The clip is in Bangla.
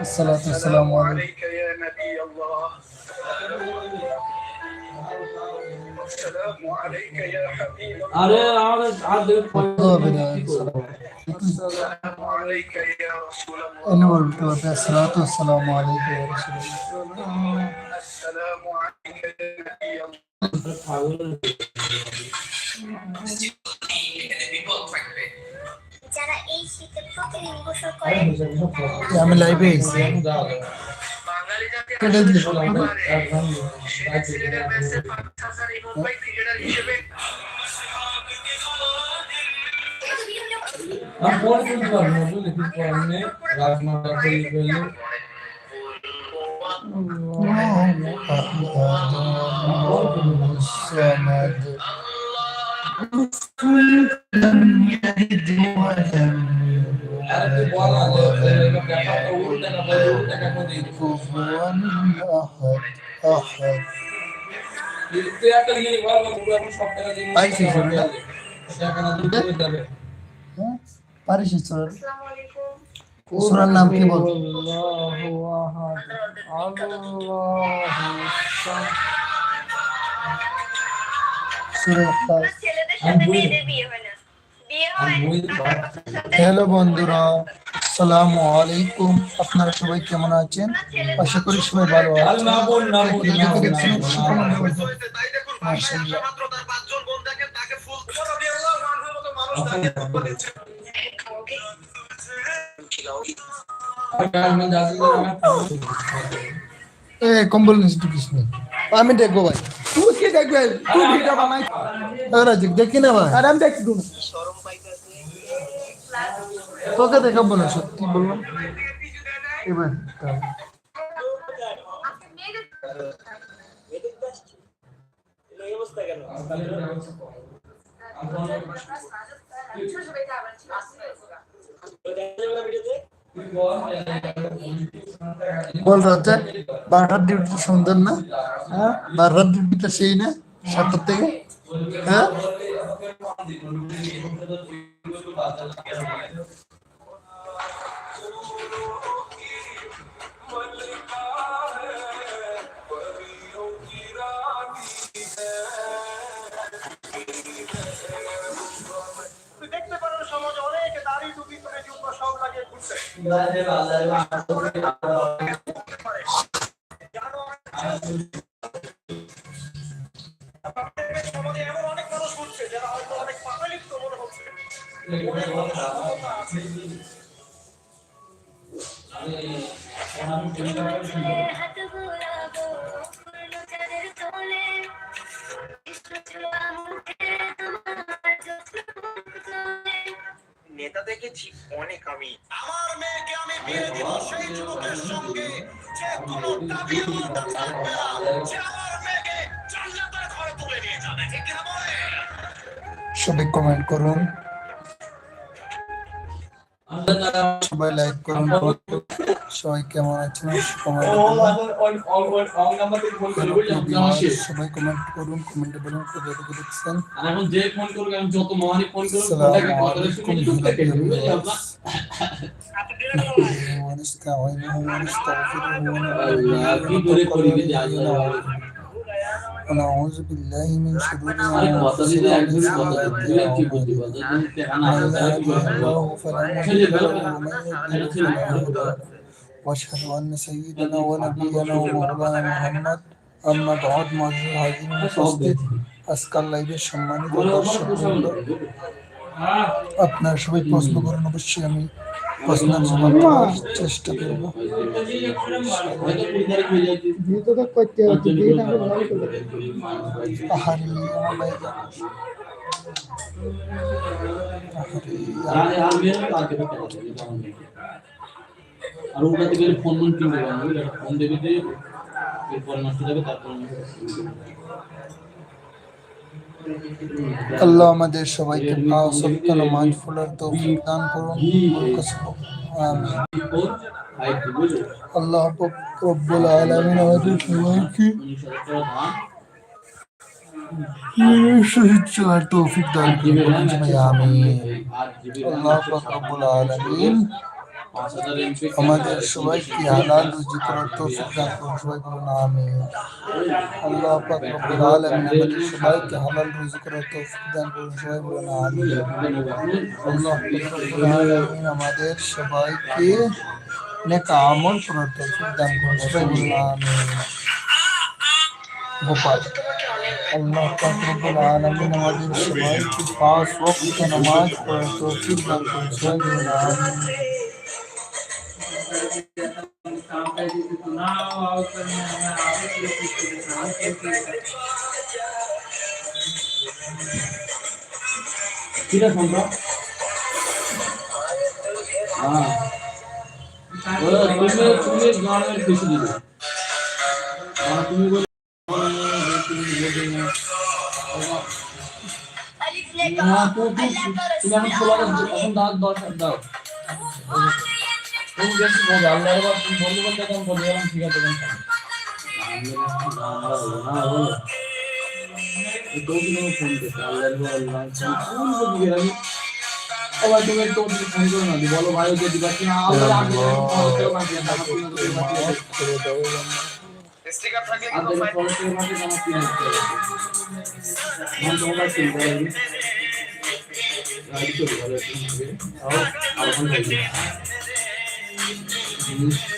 الصلاة والسلام عليك. يا نبي الله. السلام عليك يا حبيب الله. السلام عليك يا رسول الله. الصلاة والسلام عليك يا رسول الله. السلام عليك يا نبي الله. গোসল করেন আমি লাইভে এসেছি বাঙালি বিয়ে না। বিয়ে আর হয়। বই হ্যালো বন্ধুরা। সালামু আলাইকুম। আপনারা সবাই কেমন আছেন? আশা করি সবাই ভালো আছেন। কম্বল কৃষ্ণ আমি দেখব ভাই। তুই কি দেখবে? তুই ভিডিও বানাই। দেখি না ভাই। আর আমি দেখছি তুমি তোকে দেখাবো না, সত্যি বললাম এবার। বল রাজা বারোটার ডিউটি সুন্দর না? হ্যাঁ? বারোটার ডিউটিটা সেই না? সাতটার থেকে? হ্যাঁ? অনেক মানুষ ঘুরছে যারা হয়তো অনেক পাগলিপ্ত মনে হচ্ছে নেতা দেখেছি অনেক আমি। আমার মেয়েকে আমি বিয়ে দিব সেই যুবকের সঙ্গে যে কোনো দাবি আমার থাকবে না। যে আমার মেয়েকে জান্নাতের ঘরে তুলে নিয়ে যাবে ঠিক বলে? সবাই কমেন্ট করুন। সবাই লাইক করুন সবাই কেমন আছেন? সবাই কমেন্ট করুন কমেন্টে যে ফোন করুন না ونعوذ بالله من شرور আরে কথা দিলে একদম أنفسنا কথা তুই আর কি বলতে পারছিস যদি টাকা না من আসে তাহলে কি يهده হবে? الله فلا مضل له ومن يضلل فلا هادي له واشهد ان سيدنا ونبينا ومولانا محمد اما بعد معزز হাজির উপস্থিত আজকাল লাইভে সম্মানিত দর্শক বৃন্দ, আপনারা সবাই প্রশ্ন করুন অবশ্যই আমি প্রশ্নের জবাব চেষ্টা করব। হয়ে আরে গেলে ফোন মন ফোন দেবে যে এরপর যাবে তারপর আল্লাহ আমাদের সবাইকে সপ্তাহ নামাজ তৌফিক দান করুন আল্লাহ রব্বুল আলামিন আমাদের সবাইকে তৌফিক দান করুন। আমিন। আল্লাহ রব্বুল আলামিন আমাদের সবাইকে হালাল রুজি করার তৌফিক দান করুন সবাই বলুন আমিন আল্লাহ পাক রব্বুল আলামিন আমাদের সবাইকে হালাল রুজি করার তৌফিক দান করুন সবাই বলুন আমিন আল্লাহ পাক রব্বুল আলামিন আমাদের সবাইকে নেক আমল করার তৌফিক দান করুন সবাই বলুন আমিন গোপাল আল্লাহ পাক রব্বুল আলামিন আমাদের সবাইকে পাঁচ ওয়াক্ত নামাজ পড়ার তৌফিক करके रहता हूँ काम कर जैसे चुनाव आओ कर मैं मैं आगे के लिए कुछ प्रदान करके ठीक है समझो हाँ तुम्हें तुम्हें गाँव में खुशी दी हाँ तुम्हें बोले हाँ तो तुम तुम्हें हम थोड़ा सा अपन दाग दौड़ सकता हो নেমে ফোন করতে আল্লাহ আবার তুমি তো ফোন করো না দি বলো তুমি মাফ করে। দাও স্টিকার থাকলে কিন্তু দেখো ফলো